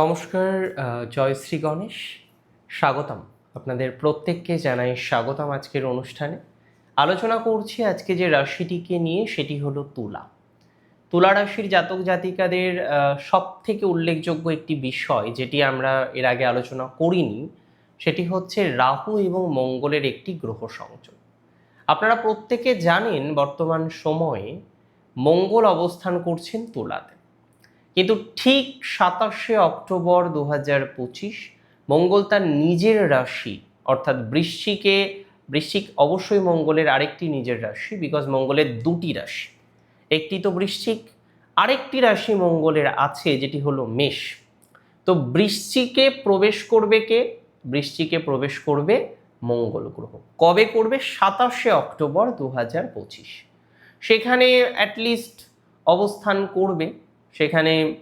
নমস্কার জয় শ্রী গণেশ। স্বাগতম। আপনাদের প্রত্যেককে জানাই স্বাগতম আজকের অনুষ্ঠানে। আলোচনা করছি আজকে যে রাশিটিকে নিয়ে, সেটি হলো তুলা। তুলা রাশির জাতক জাতিকাদের সব থেকে উল্লেখযোগ্য একটি বিষয়, যেটি আমরা এর আগে আলোচনা করিনি, সেটি হচ্ছে রাহু এবং মঙ্গলের একটি গ্রহ সংযোগ। আপনারা প্রত্যেকে জানেন বর্তমান সময়ে মঙ্গল অবস্থান করছেন তুলাতে। কিন্তু ঠিক সাতাশে অক্টোবর দু পঁচিশ মঙ্গল তার নিজের রাশি, অর্থাৎ বৃশ্চিকে, বৃশ্চিক অবশ্যই মঙ্গলের আরেকটি নিজের রাশি বিকজ মঙ্গলের দুটি রাশি। একটি তো বৃশ্চিক, আরেকটি রাশি মঙ্গলের আছে যেটি হলো মেষ। তো বৃশ্চিকে প্রবেশ করবে কে? বৃশ্চিকে প্রবেশ করবে মঙ্গল গ্রহ। কবে করবে? সাতাশে অক্টোবর দু হাজার পঁচিশ। সেখানে অ্যাটলিস্ট অবস্থান করবে। সেখানে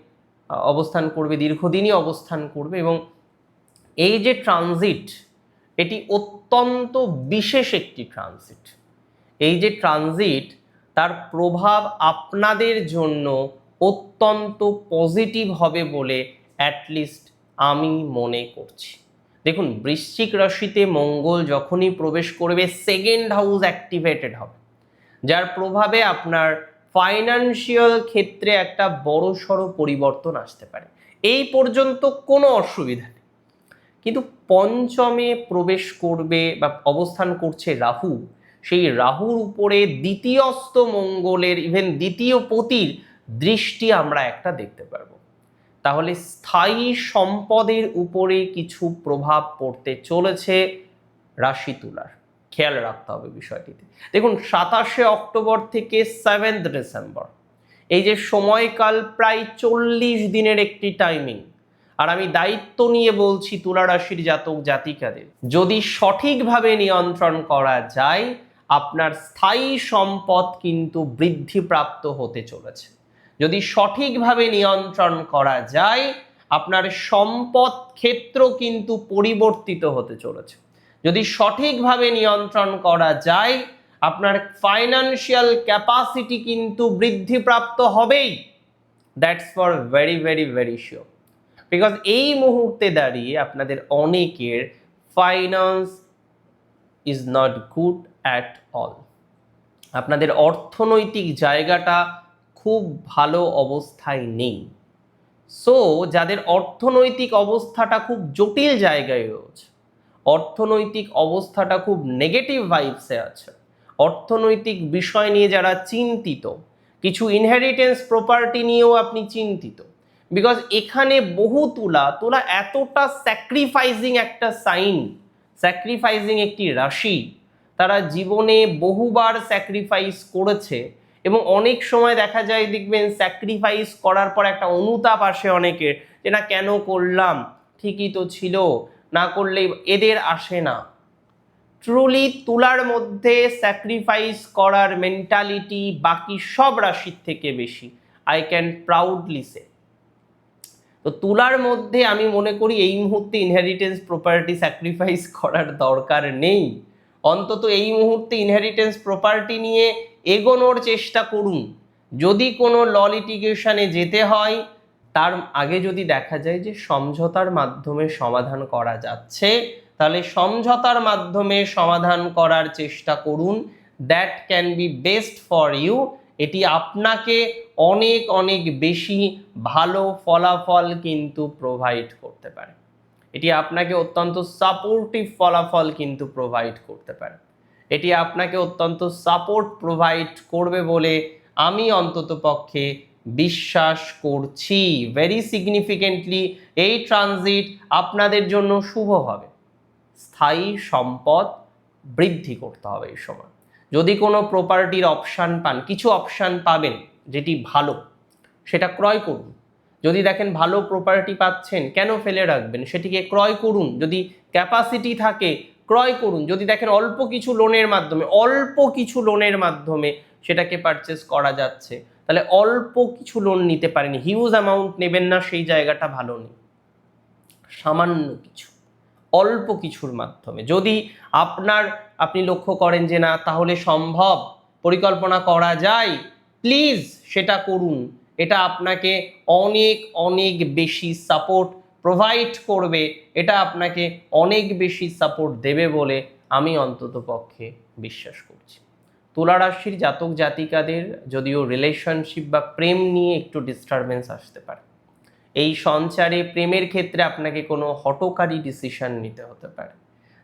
অবস্থান করবে, দীর্ঘদিনই অবস্থান করবে এবং এই যে ট্রানজিট, এটি অত্যন্ত বিশেষ একটি ট্রানজিট। এই যে ট্রানজিট, তার প্রভাব আপনাদের জন্য অত্যন্ত পজিটিভ হবে বলে অ্যাটলিস্ট আমি মনে করছি। দেখুন, বৃশ্চিক রাশিতে মঙ্গল যখনই প্রবেশ করবে সেকেন্ড হাউস অ্যাক্টিভেটেড হবে। যার প্রভাবে আপনার ফাইনান্সিয়াল ক্ষেত্রে একটা বড় সড়ো পরিবর্তন আসতে পারে। এই পর্যন্ত কোনো অসুবিধা নেই। কিন্তু পঞ্চমে প্রবেশ করবে বা অবস্থান করছে রাহু, সেই রাহুর উপরে দ্বিতীয়স্ত মঙ্গলের ইভেন দ্বিতীয় পতির দৃষ্টি আমরা একটা দেখতে পারব। তাহলে স্থায়ী সম্পদের উপরে কিছু প্রভাব পড়তে চলেছে রাশি তুলার। খেয়াল রাখতে হবে বিষয়টিতে। দেখুন, সাতাশে অক্টোবর থেকে সেভেন্থ ডিসেম্বর এই যে সময়কাল প্রায় চল্লিশ দিনের একটি টাইমিং আর আমি দায়িত্ব নিয়ে বলছি তুলা রাশির জাতক জাতিকাদের, যদি সঠিকভাবে নিয়ন্ত্রণ করা যায়, আপনার স্থায়ী সম্পদ কিন্তু বৃদ্ধিপ্রাপ্ত হতে চলেছে। যদি সঠিকভাবে নিয়ন্ত্রণ করা যায়, আপনার সম্পদ ক্ষেত্র কিন্তু পরিবর্তিত হতে চলেছে। যদি সঠিকভাবে নিয়ন্ত্রণ করা যায়, আপনার ফাইনান্সিয়াল ক্যাপাসিটি কিন্তু বৃদ্ধিপ্রাপ্ত হবেই। That's for very very very sure because এই মুহূর্তে দাঁড়িয়ে আপনাদের অনেকের finance is not good at all আপনাদের অর্থনৈতিক জায়গাটা খুব ভালো অবস্থায় নেই। সো যাদের অর্থনৈতিক অবস্থাটা খুব জটিল জায়গায় রয়েছে অর্থনৈতিক অবস্থাটা খুব নেগেটিভ ভাইবসে আছে। অর্থনৈতিক বিষয় নিয়ে যারা চিন্তিত, কিছু ইনহেরিটেন্স প্রপার্টি নিয়েও আপনি চিন্তিত। বিকজ এখানে বহু তুলা, তোলা এতটা স্যাক্রিফাইজিং একটা সাইন স্যাক্রিফাইজিং একটি রাশি, তারা জীবনে বহুবার স্যাক্রিফাইস করেছে এবং অনেক সময় দেখা যায় দেখবেন স্যাক্রিফাইস করার পর একটা অনুতাপ আসে অনেকের যে, না, কেন করলাম? ঠিকই তো ছিল। না করলে এদের আসে না। ট্রুলি তুলার মধ্যে স্যাক্রিফাইস করার মেন্টালিটি বাকি সব রাশির থেকে বেশি। আই ক্যান প্রাউডলি সে তো তুলার মধ্যে আমি মনে করি এই মুহূর্তে ইনহেরিটেন্স প্রপার্টি স্যাক্রিফাইস করার দরকার নেই। অন্তত এই মুহূর্তে ইনহেরিটেন্স প্রপার্টি নিয়ে এগোনোর চেষ্টা করুন। যদি কোনো ল লিটিগেশনে যেতে হয় তার আগে যদি দেখা যায় যে সমঝোতার মাধ্যমে সমাধান করা যাচ্ছে, তাহলে সমঝোতার মাধ্যমে সমাধান করার চেষ্টা করুন। That can be best for you এটি আপনাকে অনেক অনেক বেশি ভালো ফলাফল কিন্তু প্রোভাইড করতে পারে। এটি আপনাকে অত্যন্ত সাপোর্টিভ ফলাফল কিন্তু প্রোভাইড করতে পারে। এটি আপনাকে অত্যন্ত সাপোর্ট প্রোভাইড করবে বলে আমি অন্তত পক্ষে বিশ্বাস করছি। ভেরি সিগনিফিকেন্টলি এই ট্রানজিট আপনাদের জন্য শুভ হবে। স্থায়ী সম্পদ বৃদ্ধি করতে হবে এই সময়। যদি কোনো প্রপার্টির অপশান পান, কিছু অপশান পাবেন যেটি ভালো, সেটা ক্রয় করুন। যদি দেখেন ভালো প্রপার্টি পাচ্ছেন, কেন ফেলে রাখবেন, সেটিকে ক্রয় করুন। যদি ক্যাপাসিটি থাকে, ক্রয় করুন। যদি দেখেন অল্প কিছু লোনের মাধ্যমে, অল্প কিছু লোনের মাধ্যমে সেটাকে পারচেস করা যাচ্ছে তাহলে অল্প কিছু লোন নিতে পারেন। হিউজ অ্যামাউন্ট নেবেন না, সেই জায়গাটা ভালো নেই। সামান্য কিছু, অল্প কিছুর মাধ্যমে। যদি আপনার, আপনি লক্ষ্য করেন যে না, তাহলে সম্ভব, পরিকল্পনা করা যায় প্লিজ সেটা করুন। এটা আপনাকে অনেক অনেক বেশি সাপোর্ট প্রোভাইড করবে। এটা আপনাকে অনেক বেশি সাপোর্ট দেবে বলে আমি অন্তত পক্ষে বিশ্বাস করছি। তুলা রাশির জাতক জাতিকাদের যদিও রিলেশনশিপ বা প্রেম নিয়ে একটু ডিস্টারবেন্স আসতে পারে। এই সঞ্চারে প্রেমের ক্ষেত্রে আপনাকে কোনো হটকারী ডিসিশন নিতে হতে পারে।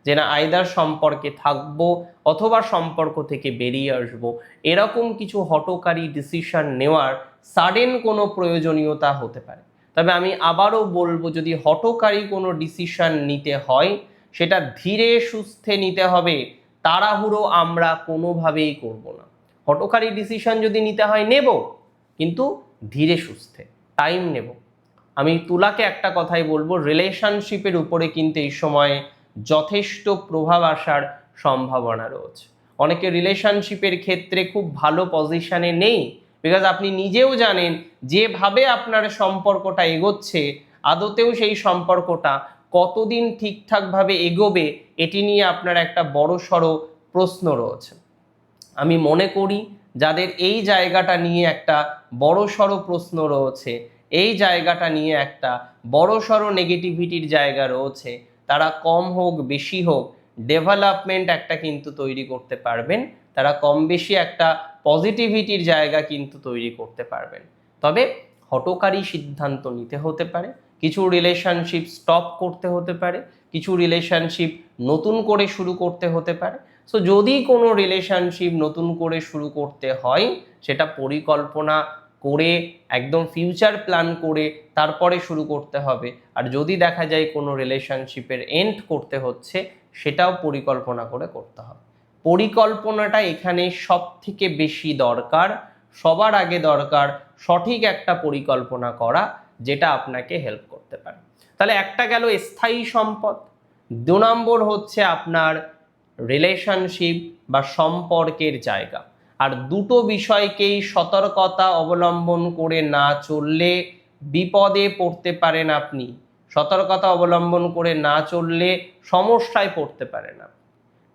যে না আয়দার সম্পর্কে থাকব অথবা সম্পর্ক থেকে বেরিয়ে আসব, এরকম কিছু হটকারী ডিসিশন নেওয়ার সাডেন কোনো প্রয়োজনীয়তা হতে পারে। তবে আমি আবারও বলব, যদি হটকারী কোনো ডিসিশন নিতে হয়, সেটা ধীরে সুস্থে নিতে হবে। তাড়াহুড়ো আমরা কোনোভাবেই করব না। হটকারী ডিসিশন যদি নিতে হয় নেব, কিন্তু ধীরে সুস্থে টাইম নেব। আমি তুলাকে একটা কথাই বলব রিলেশনশিপের উপরে কিন্তু এই সময়ে যথেষ্ট প্রভাব আসার সম্ভাবনা রয়েছে। অনেকে রিলেশনশিপের ক্ষেত্রে খুব ভালো পজিশনে নেই বিকজ আপনি নিজেও জানেন, যেভাবে আপনার সম্পর্কটা এগোচ্ছে, আদতেও সেই সম্পর্কটা কতদিন ঠিকঠাকভাবে এগোবে, এটি নিয়ে আপনার একটা বড় সড়ো প্রশ্ন রয়েছে। আমি মনে করি যাদের এই জায়গাটা নিয়ে একটা বড় সড়ো প্রশ্ন রয়েছে, এই জায়গাটা নিয়ে একটা বড় সড়ো নেগেটিভিটির জায়গা রয়েছে, তারা কম হোক, বেশি হোক ডেভেলপমেন্ট একটা কিন্তু তৈরি করতে পারবেন, তারা কম বেশি একটা পজিটিভিটির জায়গা কিন্তু তৈরি করতে পারবেন। তবে হটকারী সিদ্ধান্ত নিতে হতে পারে কিছু রিলেশনশিপ স্টপ করতে হতে পারে, কিছু রিলেশনশিপ নতুন করে শুরু করতে হতে পারে। সো যদি কোনো রিলেশনশিপ নতুন করে শুরু করতে হয়, সেটা পরিকল্পনা করে, একদম ফিউচার প্ল্যান করে তারপরে শুরু করতে হবে। আর যদি দেখা যায় কোনো রিলেশনশিপের এন্ড করতে হচ্ছে, সেটাও পরিকল্পনা করে করতে হবে। পরিকল্পনাটা এখানে সব থেকে বেশি দরকার, সবার আগে দরকার সঠিক একটা পরিকল্পনা করা যেটা আপনাকে হেল্প করতে পারে। তাহলে একটা গেল স্থায়ী সম্পদ, দু নম্বর হচ্ছে আপনার রিলেশনশিপ বা সম্পর্কের জায়গা। আর দুটো বিষয়কেই সতর্কতা অবলম্বন করে না চললে বিপদে পড়তে পারেন আপনি। সতর্কতা অবলম্বন করে না চললে সমস্যায় পড়তে পারেন আপনি।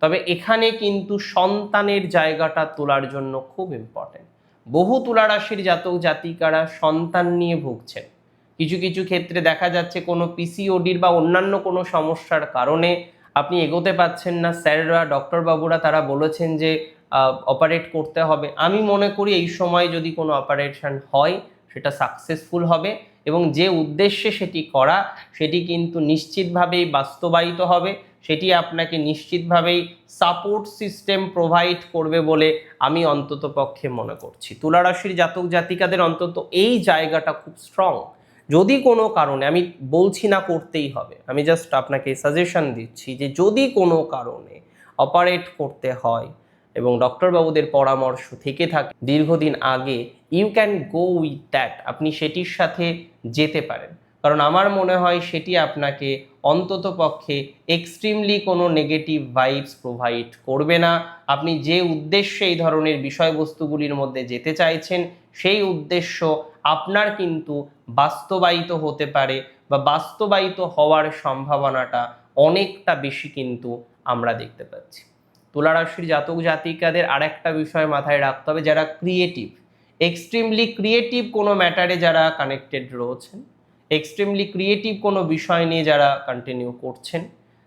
তবে এখানে কিন্তু সন্তানের জায়গাটা তোলার জন্য খুব ইম্পর্টেন্ট বহু তুলা রাশির জাতক জাতিকারা সন্তান নিয়ে ভুগছেন। কিছু কিছু ক্ষেত্রে দেখা যাচ্ছে কোনো পিসিওডির বা অন্যান্য কোনো সমস্যার কারণে আপনি এগোতে পাচ্ছেন না। স্যাররা ডক্টর বাবুরা তারা বলেছেন যে অপারেট করতে হবে। আমি মনে করি এই সময় যদি কোনো অপারেশন হয়, সেটা সাকসেসফুল হবে এবং যে উদ্দেশ্যে সেটি করা, সেটি কিন্তু নিশ্চিতভাবেই বাস্তবায়িত হবে। সেটি আপনাকে নিশ্চিতভাবেই সাপোর্ট সিস্টেম প্রোভাইড করবে বলে আমি অন্তত পক্ষে মনে করছি। তুলারাশির জাতক জাতিকাদের অন্তত এই জায়গাটা খুব স্ট্রং যদি কোনো কারণে, আমি বলছি না করতেই হবে, আমি জাস্ট আপনাকে সাজেশন দিচ্ছি যে যদি কোনো কারণে অপারেট করতে হয় এবং ডক্টরবাবুদের পরামর্শ থেকে থাকে, দীর্ঘদিন আগে you can go with that আপনি সেটির সাথে যেতে পারেন। কারণ আমার মনে হয় সেটি আপনাকে অন্তত পক্ষে এক্সট্রিমলি কোনো নেগেটিভ ভাইবস প্রোভাইড করবে না। আপনি যে উদ্দেশ্যে এই ধরনের বিষয়বস্তুগুলির মধ্যে যেতে চাইছেন, সেই উদ্দেশ্য আপনার কিন্তু বাস্তবায়িত হতে পারে বা বাস্তবায়িত হওয়ার সম্ভাবনাটা অনেকটা বেশি কিন্তু আমরা দেখতে পাচ্ছি। তুলারাশির জাতক জাতিকাদের আরেকটা বিষয় মাথায় রাখতে হবে, যারা ক্রিয়েটিভ এক্সট্রিমলি ক্রিয়েটিভ কোনো ম্যাটারে যারা কানেক্টেড রয়েছেন এক্সট্রিমলি ক্রিয়েটিভ কোনো বিষয় নিয়ে যারা কন্টিনিউ করছেন,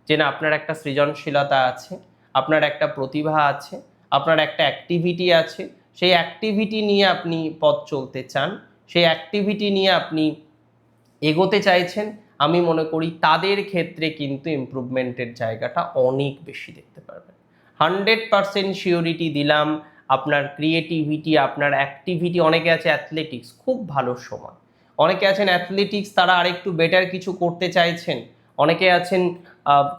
যে না আপনার একটা সৃজনশীলতা আছে, আপনার একটা প্রতিভা আছে, আপনার একটা অ্যাক্টিভিটি আছে, সেই অ্যাক্টিভিটি নিয়ে আপনি পথ চলতে চান সেই অ্যাক্টিভিটি নিয়ে আপনি এগোতে চাইছেন, আমি মনে করি তাদের ক্ষেত্রে কিন্তু ইমপ্রুভমেন্টের জায়গাটা অনেক বেশি দেখতে পারবেন। হান্ড্রেড পারসেন্ট শিওরিটি দিলাম, আপনার ক্রিয়েটিভিটি আপনার অ্যাক্টিভিটি অনেকে আছে অ্যাথলেটিক্স খুব ভালো সময়। অনেকে আছেন অ্যাথলেটিক্স তারা আরেকটু বেটার কিছু করতে চাইছেন। অনেকে আছেন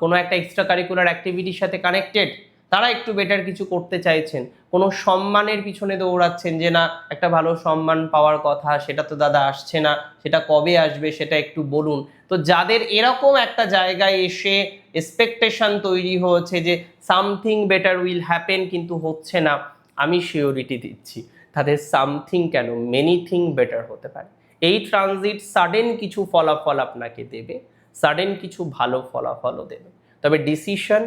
কোনো একটা এক্সট্রা কারিকুলার অ্যাক্টিভিটির সাথে কানেক্টেড তারা একটু বেটার কিছু করতে চাইছেন। কোনো সম্মানের পিছনে দৌড়াচ্ছেন যে, না, একটা ভালো সম্মান পাওয়ার কথা, সেটা তো দাদা আসছে না, সেটা কবে আসবে, সেটা একটু বলুন। তো যাদের এরকম একটা জায়গায় এসে এক্সপেকটেশন তৈরি হয়েছে যে সামথিং বেটার উইল হ্যাপেন কিন্তু হচ্ছে না, আমি শিওরিটি দিচ্ছি। তাদের সামথিং কেন? মেনি থিং বেটার হতে পারে। এই ট্রানজিট সাডেন কিছু ফলাফল আপনাকে দেবে সাডেন কিছু ভালো ফলাফলও দেবে। তবে ডিসিশন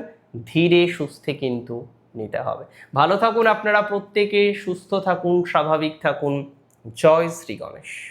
ধীরে সুস্থে কিন্তু নিতে হবে। ভালো থাকুন আপনারা, প্রত্যেকে সুস্থ থাকুন, স্বাভাবিক থাকুন। জয় শ্রী গণেশ।